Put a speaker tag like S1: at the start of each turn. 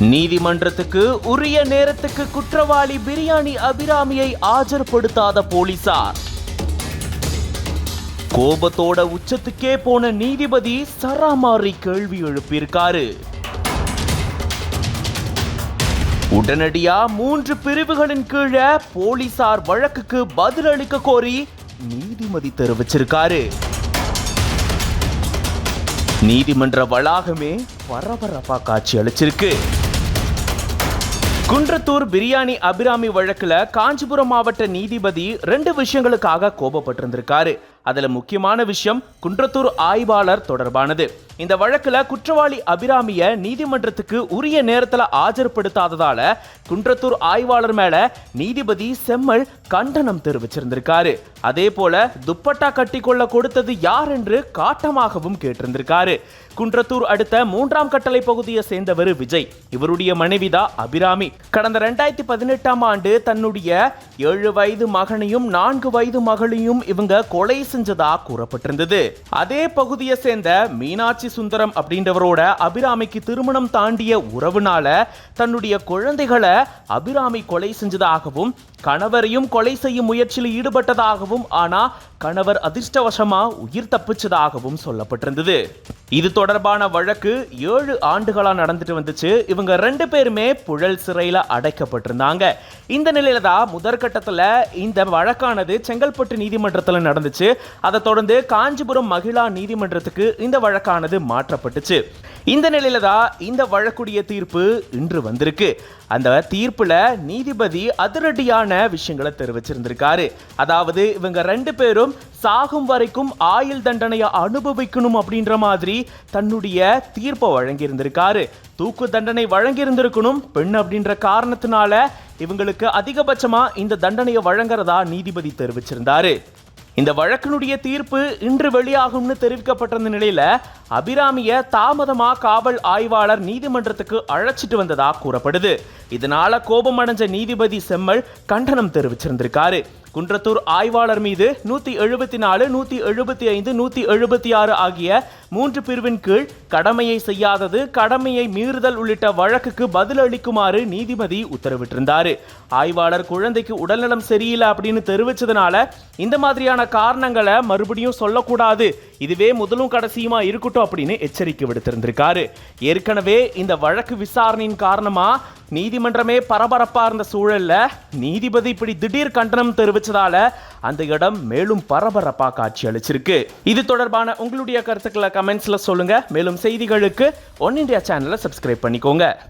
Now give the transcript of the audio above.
S1: நீதிமன்றத்துக்கு உரிய நேரத்துக்கு குற்றவாளி பிரியாணி அபிராமியை ஆஜர்படுத்தாத போலீசார். கோபத்தோட உச்சத்துக்கே போன நீதிபதி சராமாரி கேள்வி எழுப்பியிருக்காரு. உடனடியா மூன்று பிரிவுகளின் கீழே போலீசார் வழக்குக்கு பதிலளிக்க கோரி நீதிமதி தெரிவிச்சிருக்காரு. நீதிமன்ற வளாகமே பரபரப்பா காட்சி அளிச்சிருக்கு. குன்றத்தூர் பிரியாணி அபிராமி வழக்குல காஞ்சிபுரம் மாவட்ட நீதிபதி ரெண்டு விஷயங்களுக்காக கோபப்பட்டிருந்திருக்காரு. அதுல முக்கியமான விஷயம் குன்றத்தூர் ஆய்வாளர் தொடர்பானது. இந்த வழக்கில் குற்றவாளி அபிராமிய நீதிமன்றத்துக்கு உரிய நேரத்தில் ஆஜர்படுத்தாததால குன்றத்தூர் ஆய்வாளர் மேல நீதிபதி செம்மல் கண்டனம் தெரிவிச்சிருந்திருக்காரு. அதே போல துப்பட்டா கட்டி கொள்ள கொடுத்தது யார் என்று காட்டமாகவும் கேட்டிருந்திருக்காரு. குன்றத்தூர் அடுத்த மூன்றாம் கட்டளை பகுதியை சேர்ந்தவர் விஜய். இவருடைய மனைவிதான் அபிராமி. கடந்த ரெண்டாயிரத்தி பதினெட்டாம் ஆண்டு தன்னுடைய ஏழு வயது மகனையும் நான்கு வயது மகளையும் இவங்க கொலை செஞ்சதா கூறப்பட்டிருந்தது. அதே பகுதியை சேர்ந்த மீனாட்சி சுந்தரம் அப்படின்றவரோட அபிராமிக்கு திருமணம் தாண்டிய உறவுனால தன்னுடைய குழந்தைகளை அபிராமி கொலை செஞ்சதாகவும் கணவரையும் கொலை செய்யும் முயற்சியில் ஈடுபட்டதாகவும் ஆனா கணவர் அதிர்ஷ்டவசமா உயிர் தப்பிச்சதாகவும் சொல்லப்பட்டிருந்தது. இது தொடர்பான வழக்கு ஏழு ஆண்டுகளா நடந்துட்டு வந்துச்சு. இவங்க ரெண்டு பேருமே புழல் சிறையில் அடைக்கப்பட்டிருந்தாங்க. இந்த நிலையில தான் முதற்கட்டத்தில் இந்த வழக்கானது செங்கல்பட்டு நீதிமன்றத்தில் நடந்துச்சு. அதை தொடர்ந்து காஞ்சிபுரம் மகிழா நீதிமன்றத்துக்கு இந்த வழக்கானது மாற்றப்பட்டுச்சு. இந்த நிலையில தான் இந்த வழக்குடைய தீர்ப்பு இன்று வந்திருக்கு. அந்த தீர்ப்புல நீதிபதி அதிரடியான விஷயங்களை தெரிவிச்சிருந்திருக்காரு. அதாவது இவங்க ரெண்டு பேரும் சாகும் வரைக்கும் ஆயுள் தண்டனையை அனுபவிக்கணும் அப்படின்ற மாதிரி தன்னுடைய தீர்ப்பை வழங்கியிருந்திருக்காரு. தூக்கு தண்டனை வழங்கியிருந்திருக்கணும் பெண் அப்படின்ற காரணத்தினால இவங்களுக்கு அதிகபட்சமா இந்த தண்டனையை வழங்குறதா நீதிபதி தெரிவிச்சிருந்தாரு. இந்த வழக்கினுடைய தீர்ப்பு இன்று வெளியாகும்னு தெரிவிக்கப்பட்டிருந்த நிலையில அபிராமிய தாமதமா காவல் ஆய்வாளர் நீதிமன்றத்துக்கு அழைச்சிட்டு வந்ததா கூறப்படுது. இதனால கோபம் அடைஞ்ச நீதிபதி செம்மல் கண்டனம் தெரிவிச்சிருந்திருக்காரு. குன்றத்தூர் ஆய்வாளர் மீது நூத்தி எழுபத்தி நாலு நூத்தி எழுபத்தி ஐந்து நூத்தி எழுபத்தி ஆறு ஆகிய மூன்று பிரிவின் கீழ் கடமையை செய்யாதது கடமையை மீறுதல் உள்ளிட்ட வழக்குக்கு பதிலளிக்குமாறு நீதிபதி உத்தரவிட்டிருந்தாரு. ஆய்வாளர் குழந்தைக்கு உடல்நலம் சரியில்லை அப்படின்னு தெரிவிச்சதுனால இந்த மாதிரியான காரணங்களை மறுபடியும் சொல்லக்கூடாது. இதுவே முதலும் கடைசியுமா இருக்கட்டும் அப்படின்னு எச்சரிக்கை விடுத்திருந்திருக்காரு. ஏற்கனவே இந்த வழக்கு விசாரணையின் காரணமா நீதிமன்றமே பரபரப்பாக இருந்த சூழல்ல நீதிபதி இப்படி திடீர் கண்டனம் தெரிவித்ததால அந்த இடம் மேலும் பரபரப்பாக காட்சி அளிச்சிருக்கு. இது தொடர்பான உங்களுடைய கருத்துக்களை கமெண்ட்ஸில் சொல்லுங்கள் மேலும் செய்திகளுக்கு ஒன் இந்தியா சேனலை சப்ஸ்கிரைப் பண்ணிக்கோங்க.